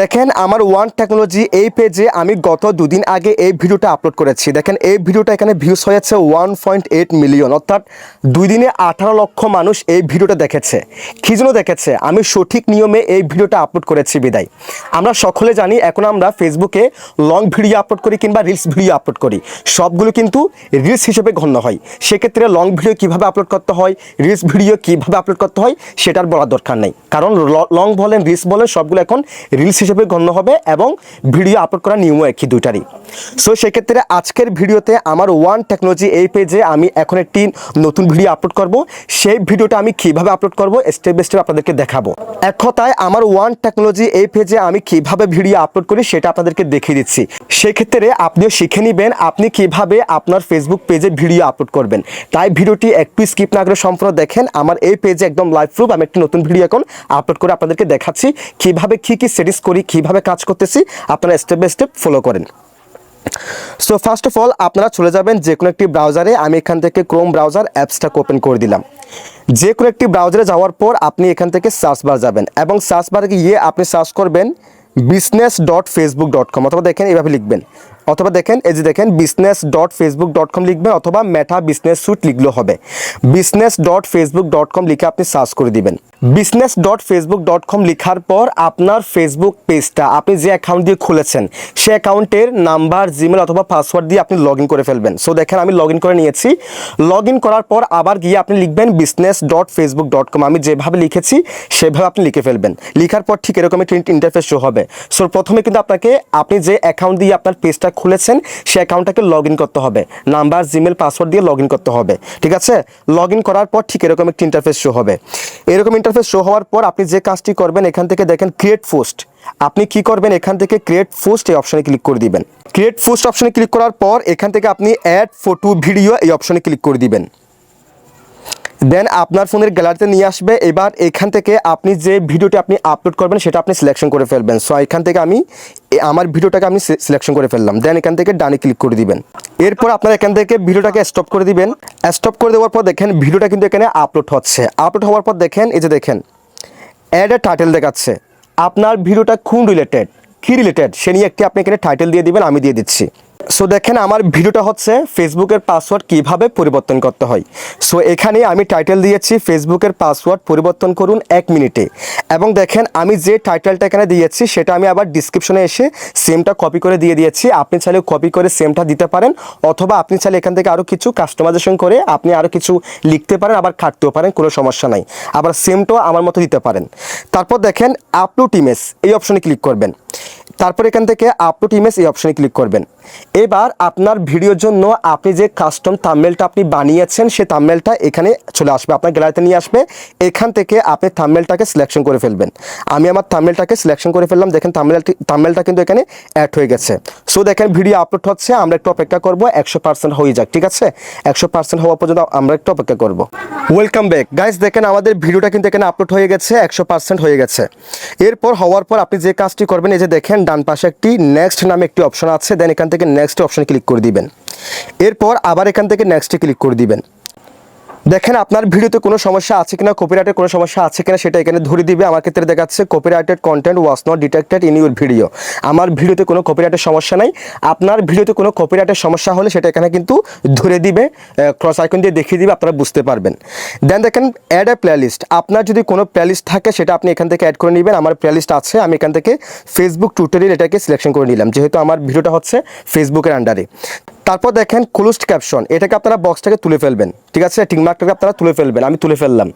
দেখেন আমার one technology এই পেজে আমি গত দুদিন আগে এই ভিডিওটা আপলোড করেছি। দেখেন এই ভিডিওটা এখানে ভিউস হয়েছে ওয়ান পয়েন্ট এইট মিলিয়ন অর্থাৎ দুই দিনে আঠারো লক্ষ মানুষ এই ভিডিওটা দেখেছে। কী জন্য দেখেছে? আমি সঠিক নিয়মে এই ভিডিওটা আপলোড করেছি বিদায়। আমরা সকলে জানি এখন আমরা ফেসবুকে লং ভিডিও আপলোড করি কিংবা রিলস ভিডিও আপলোড করি। সবগুলো কিন্তু রিলস হিসেবে গণ্য হয়। সেক্ষেত্রে লং ভিডিও কীভাবে আপলোড করতে হয় রিলস ভিডিও কীভাবে আপলোড করতে হয়, সেটার বলার দরকার নেই। কারণ লং বলেন রিলস বলেন, সবগুলো এখন রিলস হিসেবে গণ্য হবে এবং ভিডিও আপলোড করার নিয়মও একই দুইটারই। সো সেক্ষেত্রে আজকের ভিডিওতে আমার ওয়ান টেকনোলজি এই পেজে আমি এখন একটি নতুন ভিডিও আপলোড করব। সেই ভিডিওটা আমি কীভাবে আপলোড করব স্টেপ বাই স্টেপ আপনাদেরকে দেখাবো। এক কথায়, আমার ওয়ান টেকনোলজি এই পেজে আমি কীভাবে ভিডিও আপলোড করি সেটা আপনাদেরকে দেখিয়ে দিচ্ছি। সেক্ষেত্রে আপনিও শিখে নেবেন আপনি কীভাবে আপনার ফেসবুক পেজে ভিডিও আপলোড করবেন। তাই ভিডিওটি একটু স্কিপ না করে সম্পূর্ণ দেখেন, আমার এই পেজে একদম লাইভ প্রুফ আমি একটি নতুন ভিডিও এখন আপলোড করে আপনাদেরকে দেখাচ্ছি। কীভাবে কি কি সেটিংস করি কীভাবে কাজ করতেছি, আপনারা স্টেপ বাই স্টেপ ফলো করেন। সো ফার্স্ট অফ অল আপনারা চলে যাবেন যে কোনো একটি ব্রাউজারে আমি এখান থেকে ক্রোম ব্রাউজার অ্যাপসটাকে ওপেন করে দিলাম। যে কোনো একটি ব্রাউজারে যাওয়ার পর আপনি এখান থেকে সার্চ বার যাবেন এবং সার্চ বারে গিয়ে আপনি সার্চ করবেন business dot Facebook dot com অথবা দেখেন এইভাবে লিখবেন। অথবা দেখেন, এই যে দেখেন business dot Facebook dot com লিখবেন অথবা মেটা বিজনেস সুট লিখলেও হবে। Business dot Facebook dot com লিখে আপনি সার্চ করে দিবেন। Business dot Facebook dot com লেখার পর আপনার ফেসবুক পেজটা আপনি যে অ্যাকাউন্ট দিয়ে খুলেছেন, সে অ্যাকাউন্টের নাম্বার জিমেল অথবা পাসওয়ার্ড দিয়ে আপনি লগ করে ফেলবেন। সো দেখেন, আমি লগ করে নিয়েছি। লগ করার পর আবার গিয়ে আপনি লিখবেন business dot Facebook dot com আমি যেভাবে লিখেছি, সেভাবে আপনি লিখে ফেলবেন। লিখার পর ঠিক এরকম ইন্টারফেস শো হবে। সো প্রথমে কিন্তু আপনাকে, আপনি যে অ্যাকাউন্ট দিয়ে আপনার পেজটা খুলেছেন সেই অ্যাকাউন্টটাকে লগ করতে হবে। নাম্বার জিমেল পাসওয়ার্ড দিয়ে লগ করতে হবে। ঠিক আছে? লগ করার পর ঠিক এরকম একটি ইন্টারফেস শো হবে। এরকম ইন্টারফেস শো হওয়ার পর আপনি যে কাজটি করবেন, এখান থেকে দেখেন ক্রিয়েট পোস্ট আপনি কি করবেন? এখান থেকে ক্রিয়েট পোস্ট এই অপশনে ক্লিক করে দিবেন। ক্রিয়েট পোস্ট অপশনে ক্লিক করার পর এখান থেকে আপনি অ্যাড ফটো ভিডিও এই অপশনে ক্লিক করে দিবেন। দেন আপনার ফোনের গ্যালারিতে নিয়ে আসবে। এবার এখান থেকে আপনি যে ভিডিওটি আপনি আপলোড করবেন, সেটা আপনি সিলেকশন করে ফেলবেন। সো এখান থেকে আমি আমার ভিডিওটাকে আমি সিলেকশন করে ফেললাম। দেন এখান থেকে ডানে ক্লিক করে দিবেন। এরপর আপনার এখান থেকে ভিডিওটাকে স্টপ করে দিবেন। স্টপ করে দেওয়ার পর দেখেন, ভিডিওটা কিন্তু এখানে আপলোড হচ্ছে। আপলোড হওয়ার পর দেখেন, এই যে দেখেন অ্যাড এ টাইটেল দেখাচ্ছে। আপনার ভিডিওটা কোন রিলেটেড কী রিলেটেড সে নিয়ে একটি আপনি এখানে টাইটেল দিয়ে দিবেন, আমি দিয়ে দিচ্ছি। সো দেখেন, আমার ভিডিওটা হচ্ছে ফেসবুকের পাসওয়ার্ড কীভাবে পরিবর্তন করতে হয়। সো এখানে আমি টাইটেল দিয়েছি ফেসবুকের পাসওয়ার্ড পরিবর্তন করুন এক মিনিটে। এবং দেখেন, আমি যে টাইটেলটা এখানে দিয়েছি, সেটা আমি আবার ডিসক্রিপশনে এসে সেমটা কপি করে দিয়ে দিয়েছি। আপনি চাইলে কপি করে সেমটা দিতে পারেন, অথবা আপনি চাইলে এখান থেকে আরও কিছু কাস্টমাইজেশন করে আপনি আরও কিছু লিখতে পারেন, আবার কাটতেও পারেন, কোনো সমস্যা নাই। আবার সেমটাও আমার মতো দিতে পারেন। তারপর দেখেন আপলোড ইমেজ এই অপশনে ক্লিক করবেন। তারপর এখান থেকে আপলোড ইমেজ এই অপশনে ক্লিক করবেন। এবার আপনার ভিডিওর জন্য আপনি যে কাস্টম থাম্বনেলটা আপনি বানিয়েছেন সেই থাম্বনেলটা এখানে চলে আসবে, আপনার গ্যালারিতে নিয়ে আসবে। এখান থেকে আপনি থাম্বনেলটাকে সিলেকশন করে ফেলবেন। আমি আমার থাম্বনেলটাকে সিলেকশন করে ফেললাম, দেখেন থাম্বনেলটি থাম্বনেলটা কিন্তু এখানে অ্যাড হয়ে গেছে। সো দেখেন ভিডিও আপলোড হচ্ছে, আমরা একটু অপেক্ষা করব, একশো পার্সেন্ট হয়ে যাক, ঠিক আছে? একশো পার্সেন্ট হওয়া পর্যন্ত আমরা একটু অপেক্ষা করব। ওয়েলকাম ব্যাক গাইজ দেখেন, আমাদের ভিডিওটা কিন্তু এখানে আপলোড হয়ে গেছে, একশো পার্সেন্ট হয়ে গেছে। এরপর হওয়ার পর আপনি যে কাজটি করবেন, এই যে দেখেন, ডান পাশে একটি নেক্সট নামে একটি অপশন আছে দেন এখান থেকে নেক্সট অপশনে ক্লিক করে দিবেন। এরপর আবার এখান থেকে নেক্সটে ক্লিক করে দিবেন। দেখেন, আপনার ভিডিওতে কোনো সমস্যা আছে কিনা কপিরাইটের কোনো সমস্যা আছে কিনা, সেটা এখানে ধরে দিবে। আমার ক্ষেত্রে দেখাচ্ছে copyrighted content was not detected in your video আমার ভিডিওতে কোনো কপিরাইটের সমস্যা নাই। আপনার ভিডিওতে কোনো কপিরাইটের সমস্যা হলে সেটা এখানে কিন্তু ধরে দিবে ক্রস আইকন দিয়ে দেখিয়ে দিবে, আপনারা বুঝতে পারবেন। দেন দেখেন অ্যাড এ প্লেলিস্ট আপনার যদি কোনো প্লেলিস্ট থাকে, সেটা আপনি এখান থেকে অ্যাড করে নেবেন। আমার প্লেলিস্ট আছে, আমি এখান থেকে ফেসবুক টুটোরিয়াল এটাকে সিলেকশন করে নিলাম। যেহেতু আমার ভিডিওটা হচ্ছে ফেসবুকের আন্ডারে তারপর দেখেন ক্লোজড ক্যাপশন এটাকে আপনারা বক্সটাকে তুলে ফেলবেন, ঠিক আছে? টিকমার্কটাকে আপনারা তুলে ফেলবেন, আমি তুলে ফেললাম।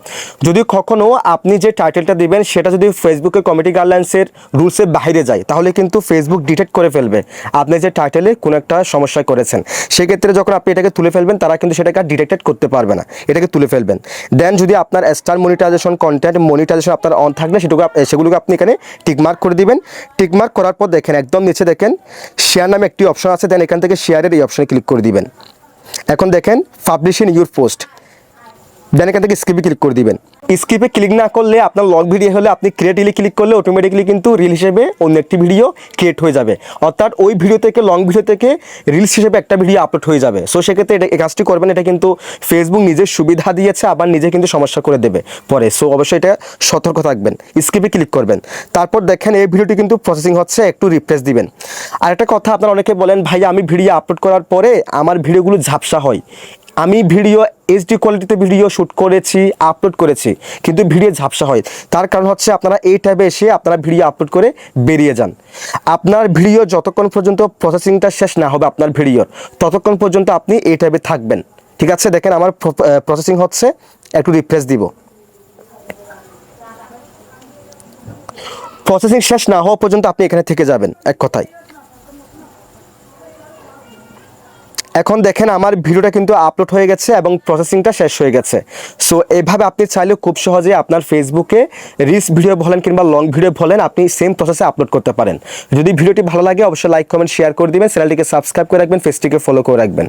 যদি কখনো আপনি যে টাইটেলটা দিবেন, সেটা যদি ফেসবুকের কমিটি গাইডলাইন্সের রুলসের বাইরে যায়, তাহলে কিন্তু ফেসবুক ডিটেক্ট করে ফেলবে আপনি যে টাইটেলে কোনো একটা সমস্যা করেছেন। সেক্ষেত্রে যখন আপনি এটাকে তুলে ফেলবেন, তারা কিন্তু সেটাকে ডিটেক্টেড করতে পারবে না, এটাকে তুলে ফেলবেন। দেন যদি আপনার স্টার মনিটাইজেশন কন্টেন্ট মনিটাইজেশন আপনার অন থাকলে, সেটুকু সেগুলোকে আপনি এখানে টিকমার্ক করে দিবেন। টিকমার্ক করার পর দেখেন, একদম নিচে দেখেন শেয়ার নামে একটি অপশন আছে দেন এখান থেকে শেয়ারের এই অপশনে ক্লিক করে দিবেন। এখন দেখেন পাবলিশিং ইউর পোস্ট দেন এখান থেকে স্কিপে ক্লিক করে দিবেন। স্কিপে ক্লিক না করলে আপনার লং ভিডিও হলে আপনি ক্রিয়েটিভলি ক্লিক করলে অটোমেটিকলি কিন্তু রিল হিসেবে অন্য একটি ভিডিও ক্রিয়েট হয়ে যাবে। অর্থাৎ ওই ভিডিও থেকে লং ভিডিও থেকে রিলস হিসেবে একটা ভিডিও আপলোড হয়ে যাবে। সো সেক্ষেত্রে এটা কাজটি করবেন, এটা কিন্তু ফেসবুক নিজের সুবিধা দিয়েছে, আবার নিজে কিন্তু সমস্যা করে দেবে পরে। সো অবশ্যই এটা সতর্ক থাকবেন স্কিপে ক্লিক করবেন। তারপর দেখেন এই ভিডিওটি কিন্তু প্রসেসিং হচ্ছে, একটু রিফ্রেশ দিবেন। আর একটা কথা আপনারা অনেকে বলেন ভাই আমি ভিডিও আপলোড করার পরে আমার ভিডিওগুলো ঝাপসা হয়। আমি ভিডিও এইচডি কোয়ালিটিতে ভিডিও শ্যুট করেছি আপলোড করেছি, কিন্তু ভিডিও ঝাপসা হয়। তার কারণ হচ্ছে আপনারা এই টাইপে এসে আপনারা ভিডিও আপলোড করে বেরিয়ে যান। আপনার ভিডিও যতক্ষণ পর্যন্ত প্রসেসিংটা শেষ না হবে আপনার ভিডিওর, ততক্ষণ পর্যন্ত আপনি এই টাইপে থাকবেন। ঠিক আছে? দেখেন আমার প্রসেসিং হচ্ছে, একটু রিফ্রেশ দিব। প্রসেসিং শেষ না হওয়া পর্যন্ত আপনি এখানে থেকে যাবেন, এক কথায়। এখন দেখেন আমার ভিডিওটা কিন্তু আপলোড হয়ে গেছে এবং প্রসেসিংটা শেষ হয়ে গেছে। সো এভাবে আপনি চাইলে খুব সহজে আপনার ফেসবুকে রিলস ভিডিও বলেন কিংবা লং ভিডিও বলেন, আপনি সেম প্রসেসে আপলোড করতে পারেন। যদি ভিডিওটি ভালো লাগে, অবশ্যই লাইক কমেন্ট শেয়ার করে দিবেন। চ্যানেলটিকে সাবস্ক্রাইব করে রাখবেন ফেসটিকে ফলো করে রাখবেন।